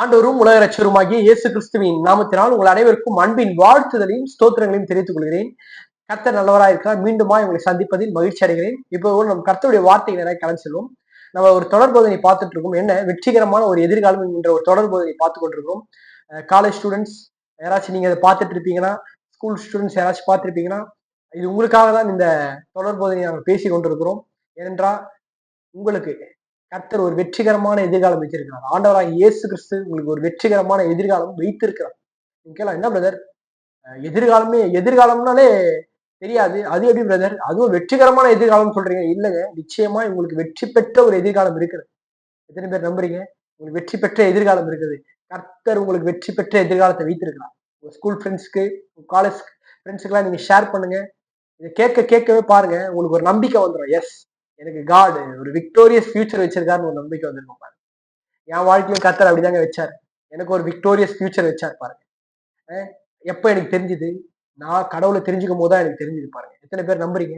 ஆண்டோரும் உலக ரட்சருமாகிய இயேசு கிறிஸ்துவின் நாமத்தினால் உங்கள் அனைவருக்கும் அன்பின் வாழ்த்துதலையும் ஸ்தோத்திரங்களையும் தெரிவித்துக் கொள்கிறேன். கர்த்தர் நல்லவராயிருக்கிறார் மீண்டுமா உங்களை சந்திப்பதில் மகிழ்ச்சி அடைகிறேன். இப்போ நம் கர்த்தருடைய வார்த்தைகளை நிறைய கலந்து செல்வோம் நம்ம ஒரு தொடர் போதனை பார்த்துட்டு இருக்கோம். என்ன? வெற்றிகரமான ஒரு எதிர்காலம் என்ற ஒரு தொடர் போதனை பார்த்து கொண்டிருக்கிறோம். காலேஜ் ஸ்டூடெண்ட்ஸ் யாராச்சும் நீங்க அதை பார்த்துட்டு இருப்பீங்கன்னா ஸ்கூல் ஸ்டூடெண்ட்ஸ் யாராச்சும் பார்த்துருப்பீங்கன்னா இது உங்களுக்காக தான் இந்த தொடர் போதனை நாங்கள் பேசி கொண்டிருக்கிறோம். ஏனென்றால் உங்களுக்கு கர்த்தர் ஒரு வெற்றிகரமான எதிர்காலம் வச்சிருக்கிறார் ஆண்டவராக இயேசு கிறிஸ்து உங்களுக்கு ஒரு வெற்றிகரமான எதிர்காலம் வைத்திருக்கிறார். நீங்க கேட்கலாம் என்ன பிரதர் எதிர்காலமே எதிர்காலம்னாலே தெரியாது. அது எப்படி பிரதர் அதுவும் வெற்றிகரமான எதிர்காலம் சொல்றீங்க. இல்லைங்க. நிச்சயமா உங்களுக்கு வெற்றி பெற்ற ஒரு எதிர்காலம் இருக்குது. எத்தனை பேர் நம்புறீங்க? உங்களுக்கு வெற்றி பெற்ற எதிர்காலம் இருக்குது. கர்த்தர் உங்களுக்கு வெற்றி பெற்ற எதிர்காலத்தை வைத்திருக்கிறார். உங்க ஸ்கூல் ஃப்ரெண்ட்ஸ்க்கு காலேஜ் ஃப்ரெண்ட்ஸுக்கெல்லாம் நீங்க ஷேர் பண்ணுங்க. இதை கேட்க கேட்கவே பாருங்க. உங்களுக்கு ஒரு நம்பிக்கை வந்துடும் எஸ் எனக்கு காடு ஒரு விக்டோரியஸ் ஃபியூச்சர் வச்சிருக்காருன்னு ஒரு நம்பிக்கை வந்திருக்கும் பாருங்க. என் வாழ்க்கையும் கத்தர் அப்படிதாங்க வச்சார். எனக்கு ஒரு விக்டோரியஸ் ஃபியூச்சர் வச்சார் பாருங்க. எப்போ எனக்கு தெரிஞ்சுது? நான் கடவுளை தெரிஞ்சுக்கும் போது தான் எனக்கு தெரிஞ்சுது பாருங்க. எத்தனை பேர் நம்புறீங்க?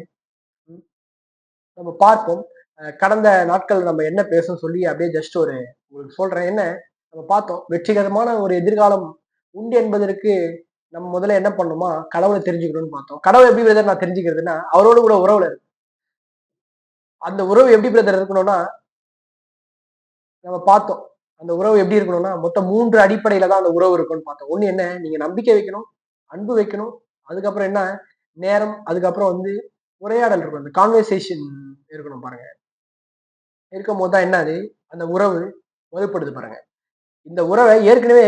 நம்ம பார்ப்போம். கடந்த நாட்கள் நம்ம என்ன பேசணும் சொல்லி அப்படியே ஜஸ்ட் ஒரு உங்களுக்கு சொல்றேன். என்ன? நம்ம பார்த்தோம். வெற்றிகரமான ஒரு எதிர்காலம் உண்டு என்பதற்கு நம்ம முதல்ல என்ன பண்ணணுமா? கடவுளை தெரிஞ்சுக்கணும்னு பார்த்தோம். கடவுள் எப்படி பிரதர் நான் தெரிஞ்சுக்கிறதுனா அவரோட கூட உறவுல இருக்கு. அந்த உறவு எப்படி பிரதர் இருக்கணும்னா நம்ம பார்த்தோம். அந்த உறவு எப்படி இருக்கணும்னா மொத்தம் மூன்று அடிப்படையில தான் அந்த உறவு இருக்கும்னு பார்த்தோம். ஒண்ணு என்ன? நீங்க நம்பிக்கை வைக்கணும் அன்பு வைக்கணும். அதுக்கப்புறம் என்ன? நேரம். அதுக்கப்புறம் வந்து உரையாடல் இருக்கணும் அந்த கான்வர்சேஷன் இருக்கணும் பாருங்க. இருக்கும் போது தான் என்னது? அந்த உறவு வலுப்படுது பாருங்க. இந்த உறவை ஏற்கனவே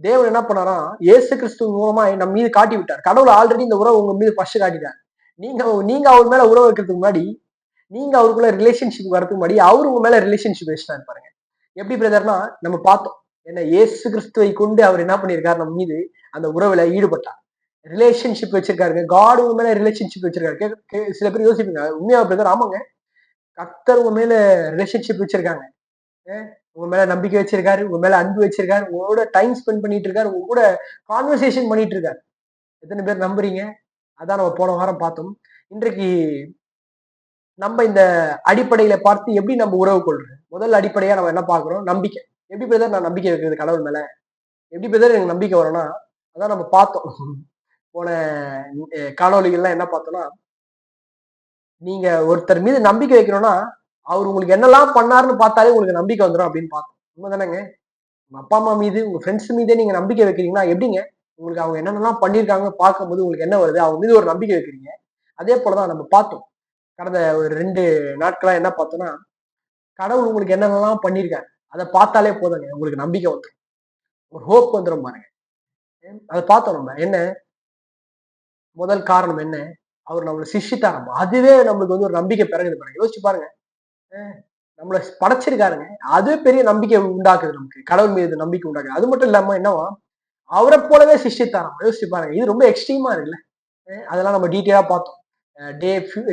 தேவன் என்ன பண்ணாரா? ஏசு கிறிஸ்து மூலமா நம்ம மீது காட்டி விட்டார் கடவுள் ஆல்ரெடி இந்த உறவு உங்க மீது ஃபர்ஸ்ட் காட்டிட்டார். நீங்க நீங்க அவர் மேல உறவு வைக்கிறதுக்கு முன்னாடி நீங்க அவருக்குள்ள ரிலேஷன்ஷிப் வரதுக்கு முன்னாடி அவரு உங்க மேல ரிலேஷன்ஷிப் வச்சுட்டாரு பாருங்க. எப்படி பிரதர்னா நம்ம பார்த்தோம். ஏன்னா ஏசு கிறிஸ்துவை கொண்டு அவர் என்ன பண்ணியிருக்காரு? நம்ம மீது அந்த உறவுல ஈடுபட்டார். ரிலேஷன்ஷிப் வச்சிருக்காருங்க. காடு உங்க மேல ரிலேஷன்ஷிப் வச்சிருக்காரு. சில பேர் யோசிப்பீங்க உண்மையா பிரதர் ஆமாங்க. கத்தர் உங்க மேல ரிலேஷன்ஷிப் வச்சிருக்காங்க. உங்க மேல நம்பிக்கை வச்சிருக்காரு உங்க மேல அன்பு வச்சிருக்காரு உங்களோட டைம் ஸ்பெண்ட் பண்ணிட்டு இருக்காரு உங்க கூட கான்வர்சேஷன் பண்ணிட்டு இருக்காரு. எத்தனை பேர் நம்புறீங்க? அதான் நம்ம போன வாரம் பார்த்தோம். இன்றைக்கு நம்ம இந்த அடிப்படையில பார்த்து எப்படி நம்ம உறவு கொள்றது? முதல் அடிப்படையா நம்ம என்ன பாக்குறோம் நம்பிக்கை. எப்படி பிரதர் நான் நம்பிக்கை வைக்கிறது கடவுள் மேல? எப்படி பிரதர் எனக்கு நம்பிக்கை வரும்னா அதான் நம்ம பார்த்தோம். போன காணொலிகள்லாம் என்ன பார்த்தோம்னா நீங்க ஒருத்தர் மீது நம்பிக்கை வைக்கணும்னா அவர் உங்களுக்கு என்னெல்லாம் பண்ணாருன்னு பார்த்தாலே உங்களுக்கு நம்பிக்கை வந்துடும் அப்படின்னு பார்த்தோம். உண்மை தானேங்க உங்க அப்பா அம்மா மீது உங்க ஃப்ரெண்ட்ஸ் மீதே நீங்க நம்பிக்கை வைக்கிறீங்கன்னா எப்படிங்க? உங்களுக்கு அவங்க என்னென்னலாம் பண்ணியிருக்காங்க பார்க்கும்போது உங்களுக்கு என்ன வருது? அவங்க மீது ஒரு நம்பிக்கை வைக்கிறீங்க. அதே போலதான் நம்ம பார்த்தோம். கடந்த ஒரு ரெண்டு நாட்களா என்ன பார்த்தோம்னா கடவுள் உங்களுக்கு என்னென்னலாம் பண்ணியிருக்காரு அதை பார்த்தாலே போதுங்க. உங்களுக்கு நம்பிக்கை வந்துடும் ஒரு ஹோப் வந்துடும் பாருங்க. அதை பார்த்தோம் நம்ம. என்ன? முதல் காரணம் என்ன? அவர் நம்மளை சிஷித்தாரம் அதுவே நம்மளுக்கு வந்து ஒரு நம்பிக்கை பிறகுது பாருங்க. யோசிச்சு பாருங்க. நம்மளை படைச்சிருக்காருங்க. அதுவே பெரிய நம்பிக்கை உண்டாக்குது நமக்கு. கடவுள் மீது நம்பிக்கை உண்டாக்குது. அது மட்டும் இல்லாம என்னவா? அவரை போலவே சிஷித்தாராம் யோசிச்சு பாருங்க. இது ரொம்ப எக்ஸ்ட்ரீமா இருக்குல்ல. அதெல்லாம் நம்ம டீட்டெயிலா பார்த்தோம். டே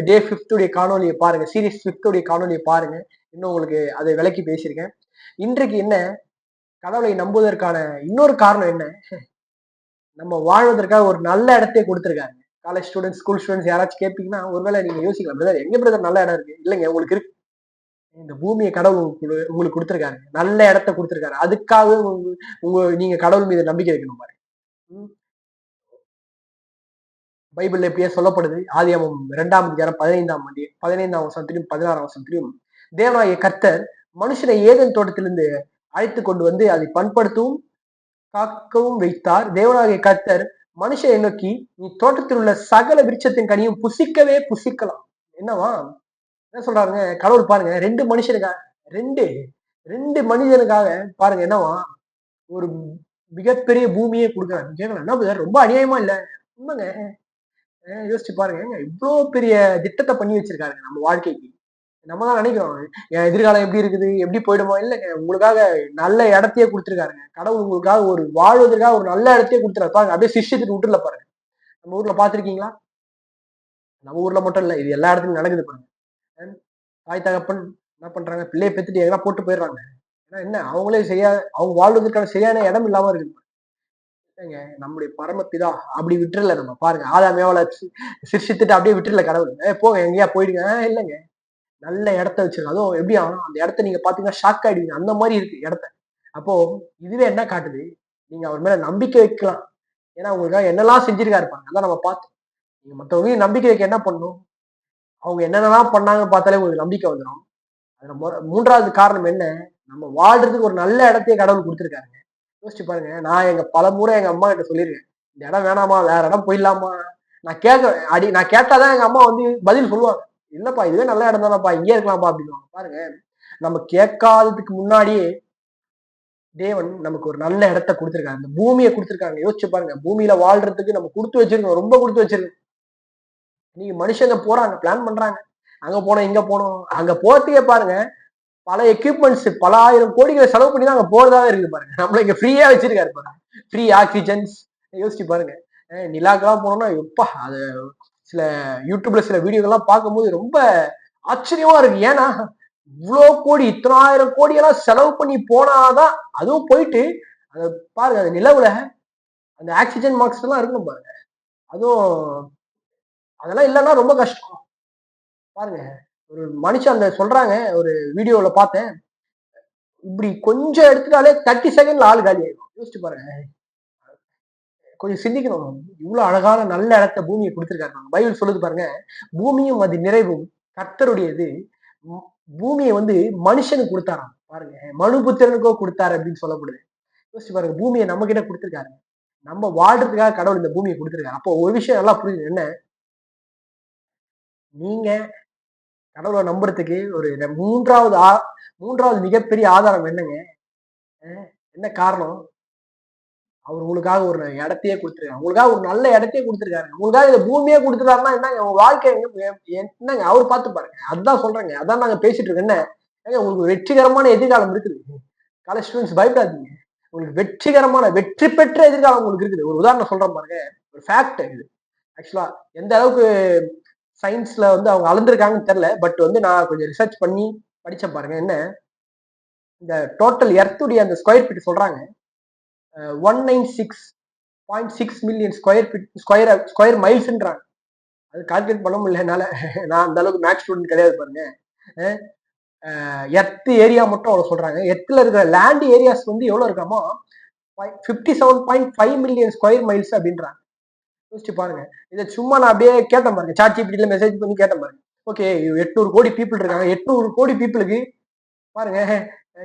டே ஃபிஃப்த்துடைய காணொலியை பாருங்க. சீரியஸ் ஃபிஃப்த்துடைய காணொலியை பாருங்க. இன்னும் உங்களுக்கு அதை விளக்கி பேசியிருக்கேன். இன்றைக்கு என்ன? கடவுளை நம்புவதற்கான இன்னொரு காரணம் என்ன? நம்ம வாழ்வதற்காக ஒரு நல்ல இடத்தை கொடுத்துருக்காங்க. காலேஜ் ஸ்டூடெண்ட்ஸ் ஸ்கூல் ஸ்டூடெண்ட்ஸ் யாராச்சும் கேட்பீங்கன்னா ஒருவேளை நீங்க யோசிக்கலாம் பிரதர் எங்க பிரதர் நல்ல இடம் இருக்கு? இல்லைங்க உங்களுக்கு இருக்கு. இந்த பூமியை கடவுள் உங்களுக்கு கொடுத்துருக்காரு. நல்ல இடத்த கொடுத்துருக்காரு. அதுக்காக உங்க நீங்க கடவுள் மீது நம்பிக்கை வைக்கணும் பாருங்க. பைபிள் எப்படியே சொல்லப்படுது. ஆதியாமம் இரண்டாம் அதிகாரம் பதினைந்தாம் மணி பதினைந்தாம் வசனத்திலும் பதினாறாம் வசனத்திலும் தேவனாய கர்த்தர் மனுஷனை ஏதன் தோட்டத்திலிருந்து அழைத்து கொண்டு வந்து அதை பண்படுத்தவும் காக்கவும் வைத்தார். தேவனாகிய கர்த்தர் மனுஷனை நோக்கி நீ தோட்டத்தில் உள்ள சகல விருட்சத்தின் கனியும் புசிக்கவே புசிக்கலாம். என்னவா? என்ன சொல்றாருங்க? கடவுள் பாருங்க ரெண்டு மனுஷனுக்காக ரெண்டு ரெண்டு மனிதனுக்காக பாருங்க என்னவா? ஒரு மிகப்பெரிய பூமியே கொடுக்குறாங்க கேட்கலாம் என்ன ரொம்ப அநியாயமா இல்ல? உண்மைங்க. யோசிச்சு பாருங்க. இவ்வளோ பெரிய திட்டத்தை பண்ணி வச்சிருக்காருங்க நம்ம வாழ்க்கைக்கு. நம்ம தான் நினைக்கிறோம். என் எதிர்காலம் எப்படி இருக்குது? எப்படி போயிடுமோ? இல்லைங்க உங்களுக்காக நல்ல இடத்தையே கொடுத்துருக்காருங்க. கடவுள் உங்களுக்காக ஒரு வாழ்வதற்காக ஒரு நல்ல இடத்தையே கொடுத்துருக்காரு. பாருங்க அப்படியே சிஷ்யத்துக்கு விட்டுல பாருங்க. நம்ம ஊர்ல பாத்திருக்கீங்களா நம்ம ஊர்ல மட்டும் இல்லை இது எல்லா இடத்துலயும் நடக்குது பாருங்க. தாய் தகப்பன் என்ன பண்றாங்க? பிள்ளையை பெற்றுட்டு எங்கன்னா போட்டு போயிடுறாங்க. ஏன்னா என்ன? அவங்களே சரியா அவங்க வாழ்வதற்கான சரியான இடம் இல்லாம இருக்குது. இல்லைங்க நம்முடைய பரமபிதா அப்படி விட்டுறல நம்ம. பாருங்க ஆதாமேவளை சிரிச்சித்துட்டு அப்படியே விட்டுறல கடவுள். ஏ போங்க எங்கேயா போயிடுங்க. இல்லைங்க. நல்ல இடத்த வச்சிருக்கோம் அதுவும் எப்படி ஆகணும்? அந்த இடத்த நீங்க பாத்தீங்கன்னா ஷாக் ஆயிடுவீங்க. அந்த மாதிரி இருக்கு இடத்த. அப்போ இதுவே என்ன காட்டுது? நீங்க அவர் மேல நம்பிக்கை வைக்கலாம். ஏன்னா உங்களுக்காக என்னெல்லாம் செஞ்சிருக்கா இருப்பாங்க அதான் நம்ம பார்த்தோம் நீங்க மற்றவங்க நம்பிக்கை வைக்க என்ன பண்ணும் அவங்க என்னென்னலாம் பண்ணாங்க பார்த்தாலே உங்களுக்கு நம்பிக்கை வந்துடும் அதுல மொ- மூன்றாவது காரணம் என்ன? நம்ம வாழ்றதுக்கு ஒரு நல்ல இடத்தையே கடவுள் கொடுத்துருக்காருங்க. யோசிச்சு பாருங்க. நான் எங்க பல முறை எங்க அம்மா கிட்ட சொல்லியிருக்கேன். இந்த இடம் வேணாமா? வேற இடம் போயிடலாமா? நான் கேட்க அடி நான் கேட்டாதான் எங்க அம்மா வந்து பதில் சொல்லுவாங்க. இல்லப்பா இதுவே நல்ல இடம் தானப்பா இங்கே இருக்கலாம்ப்பா அப்படின்னு பாருங்க நம்ம கேட்காததுக்கு முன்னாடியே தேவன் நமக்கு ஒரு நல்ல இடத்த கொடுத்துருக்காங்க இந்த பூமியை கொடுத்துருக்காங்க. யோசிச்சு பாருங்க பூமியில வாழ்றதுக்கு நம்ம கொடுத்து வச்சிருக்கோம். ரொம்ப கொடுத்து வச்சிருக்கோம். நீங்க மனுஷங்க போறாங்க பிளான் பண்றாங்க. அங்க போனோம் இங்க போனோம். அங்க போறதுக்கே பாருங்க பல எக்யூப்மெண்ட்ஸ் பல ஆயிரம் கோடிகளை செலவு பண்ணி தான் அங்க போறதாவே இருக்குது பாருங்க. நம்மள இங்க ஃப்ரீயா வச்சிருக்காரு பாருங்க. ஃப்ரீ ஆக்சிஜன்ஸ் யோசிச்சு பாருங்க. நிலாக்கெல்லாம் போனோம்னா எப்பா அது சில யூடியூப்ல சில வீடியோக்கெல்லாம் பார்க்கும்போது ரொம்ப ஆச்சரியமா இருக்கு. ஏன்னா இவ்வளோ கோடி இத்தனாயிரம் கோடி எல்லாம் செலவு பண்ணி போனாதான் அதுவும் போயிட்டு அதை பாருங்க அந்த நிலவுல அந்த ஆக்சிஜன் மார்க்ஸ் எல்லாம் இருக்கணும் பாருங்க. அதுவும் அதெல்லாம் இல்லைன்னா ரொம்ப கஷ்டம். பாருங்க. ஒரு மனுஷன் அந்த சொல்றாங்க ஒரு வீடியோல பார்த்தேன். இப்படி கொஞ்சம் எடுத்துட்டாலே தேர்ட்டி செகண்ட்ல ஆள் காலி ஆயிடும். யோசிச்சு பாருங்க. கொஞ்சம் சிந்திக்கணும். இவ்வளவு அழகான நல்ல இடத்த பூமியை கொடுத்துருக்காரு. பைபிள் சொல்லுது பாருங்க பூமியும் அது நிறைவும் கர்த்தருடையது. பூமியை வந்து மனுஷனுக்கு கொடுத்தாராம். பாருங்க மனுபுத்திரனுக்கோ கொடுத்தாரு அப்படின்னு சொல்லப்படுது. யோசிச்சு பாருங்க பூமியை நம்ம கிட்ட கொடுத்துருக்காரு. நம்ம வாழ்றதுக்காக கடவுள் இந்த பூமியை கொடுத்துருக்காரு. அப்போ ஒரு விஷயம் நல்லா புரியுது. என்ன? நீங்க கடவுளை நம்புறதுக்கு ஒரு மூன்றாவது ஆ- மூன்றாவது மிகப்பெரிய ஆதாரம் என்னங்க? என்ன காரணம்? அவர் உங்களுக்காக ஒரு இடத்தையே கொடுத்துருக்காரு. உங்களுக்காக ஒரு நல்ல இடத்தையே கொடுத்துருக்காரு. உங்களுக்காக இந்த பூமியே கொடுத்துருக்காருன்னா என்னங்க? உங்க வாழ்க்கை என்னங்க? அவர் பார்த்து பாருங்க. அதுதான் சொல்றேங்க. அதான் நாங்க பேசிட்டு இருக்கோம். என்ன? ஏங்க உங்களுக்கு வெற்றிகரமான எதிர்காலம் இருக்குது. காலேஜ் ஸ்டூடெண்ட்ஸ் பயப்படாதீங்க. உங்களுக்கு வெற்றிகரமான வெற்றி பெற்ற எதிர்காலம் உங்களுக்கு இருக்குது. ஒரு உதாரணம் சொல்றேன் பாருங்க. ஒரு ஃபேக்ட் இது. ஆக்சுவலா எந்த அளவுக்கு சயின்ஸ்ல வந்து அவங்க அளந்திருக்காங்கன்னு தெரில பட் வந்து நான் கொஞ்சம் ரிசர்ச் பண்ணி படித்தேன் பாருங்க. என்ன? இந்த டோட்டல் எர்த்துடைய அந்த ஸ்கொயர் ஃபீட் சொல்றாங்க. One nine six point six million square feet square square மைல்ஸ்ன்றாங்க அது கால்குலேட் பண்ண முடியல என்னால். நான் அந்த அளவுக்கு மேக்ஸ் ஸ்டூடெண்ட் கிடையாது பாருங்க. எர்த் ஏரியா மட்டும் அவ்வளோ சொல்றாங்க. எர்த்தில் இருக்கிற லேண்ட் ஏரியாஸ் வந்து எவ்வளோ இருக்காமோ fifty seven point five million square miles அப்படின்றாங்க. யோசிச்சு பாருங்க. இதை சும்மா நான் அப்படியே கேட்டேன் பாருங்க. சாட் ஜிபிடில மெசேஜ் பண்ணி கேட்டேன் பாருங்க. ஓகே எட்நூறு கோடி பீப்புள் இருக்காங்க. எட்நூறு கோடி பீப்புளுக்கு பாருங்க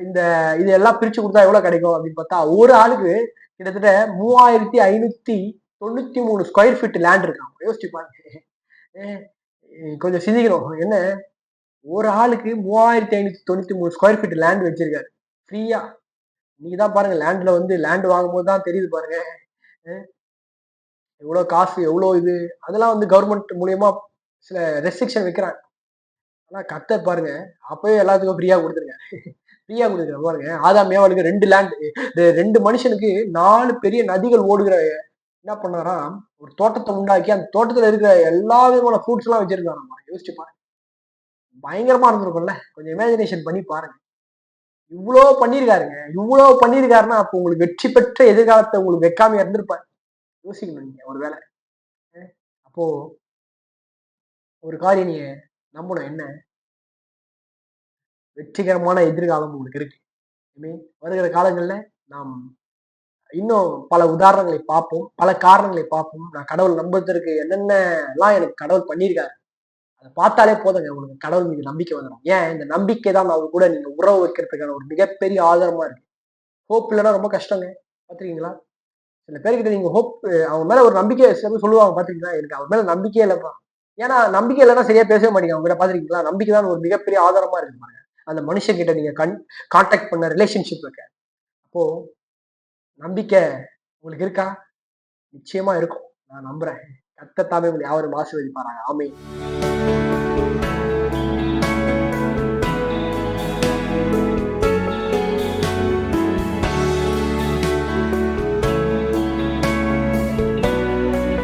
இந்த இது எல்லாம் பிரிச்சு கொடுத்தா எவ்வளவு கிடைக்கும் அப்படின்னு பார்த்தா ஒரு ஆளுக்கு கிட்டத்தட்ட மூவாயிரத்தி ஐநூத்தி தொண்ணூத்தி மூணு ஸ்கொயர் ஃபீட் லேண்ட் இருக்காங்க யோசிச்சு பாருங்க. கொஞ்சம் சிந்திக்கிறோம் என்ன? ஒரு ஆளுக்கு மூவாயிரத்தி ஐநூத்தி தொண்ணூத்தி மூணு ஸ்கொயர் ஃபீட் லேண்ட் வச்சிருக்காரு. ஃப்ரீயா நீங்க தான் பாருங்க லேண்ட்ல வந்து லேண்ட் வாங்கும்போது தான் தெரியுது பாருங்க. எவ்வளோ காசு எவ்வளோ இது? அதெல்லாம் வந்து கவர்மெண்ட் மூலியமா சில ரெஸ்ட்ரிக்ஷன் வைக்கிறாங்க. ஆனால் கத்தர் பாருங்க அப்பவே எல்லாத்துக்கும் ஃப்ரீயாக கொடுத்துருங்க. ஃப்ரீயாக கொடுத்துருங்க பாருங்க. ஆதாம் ஏவாளுக்கு ரெண்டு லேண்ட் ரெண்டு மனுஷனுக்கு நாலு பெரிய நதிகள் ஓடுகிற என்ன பண்ணாரா? ஒரு தோட்டத்தை உண்டாக்கி அந்த தோட்டத்தில் இருக்கிற எல்லா விதமான ஃப்ரூட்ஸ் எல்லாம் வச்சிருக்காங்க யோசிச்சு பாருங்க. பயங்கரமா இருந்திருக்கும்ல. கொஞ்சம் இமேஜினேஷன் பண்ணி பாருங்க. இவ்வளோ பண்ணியிருக்காருங்க. இவ்வளோ பண்ணியிருக்காருன்னா அப்போ உங்களுக்கு வெற்றி பெற்ற எதிர்காலத்தை உங்களுக்கு வைக்காம இருந்திருப்பாரு. யோசிக்கணும் நீங்க ஒரு வேலை அப்போ ஒரு காரியம் நீங்க நம்பணும் என்ன? வெற்றிகரமான எதிர்காலம் உங்களுக்கு இருக்கு. ஐ மீன் வருகிற காலங்களில் நாம் இன்னும் பல உதாரணங்களை பார்ப்போம் பல காரணங்களை பார்ப்போம். நான் கடவுள் நம்புறதுக்கு என்னென்ன எல்லாம் எனக்கு கடவுள் பண்ணியிருக்காரு அதை பார்த்தாலே போதுங்க. உங்களுக்கு கடவுள் மீது நம்பிக்கை வந்துடும். ஏன்? இந்த நம்பிக்கை தான் அவங்க கூட நீங்க உறவு வைக்கிறதுக்கான ஒரு மிகப்பெரிய ஆதாரமா இருக்கு. ஹோப் இல்லைன்னா ரொம்ப கஷ்டங்க. பார்த்துருக்கீங்களா? சில பேர்கிட்ட நீங்க ஹோப் அவங்க மேல ஒரு நம்பிக்கை சொல்லுவாங்க பாத்தீங்களா? எனக்கு அவங்க மேல நம்பிக்கையே இல்லப்பா. ஏன்னா நம்பிக்கை இல்லைன்னா சரியா பேசவே மாட்டீங்க. அவங்க கிட்ட பாத்திருக்கீங்களா? நம்பிக்கை தான் ஒரு மிகப்பெரிய ஆதாரமா இருக்கு பாருங்க. அந்த மனுஷங்கிட்ட நீங்க கண் கான்டாக்ட் பண்ண ரிலேஷன்ஷிப் இருக்க அப்போ நம்பிக்கை உங்களுக்கு இருக்கா? நிச்சயமா இருக்கும். நான் நம்புறேன். கத்தத்தாமே உங்களை யாரும் ஆசீர்வதிப்பாராங்க ஆமை